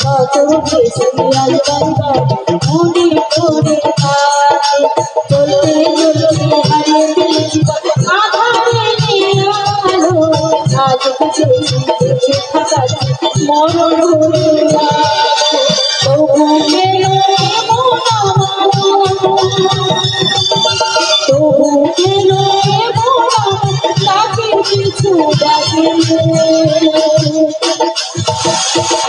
কত উঠেছে বিয়াল বারবার ঘুরে ঘুরে তাকে চলতে চলতে হারিয়ে ফেলেছি কত আজ বুঝেছি মরণ হয়ে যায় কিছু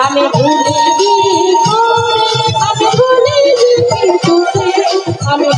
আমি ভুলি আমি ভুলি আমি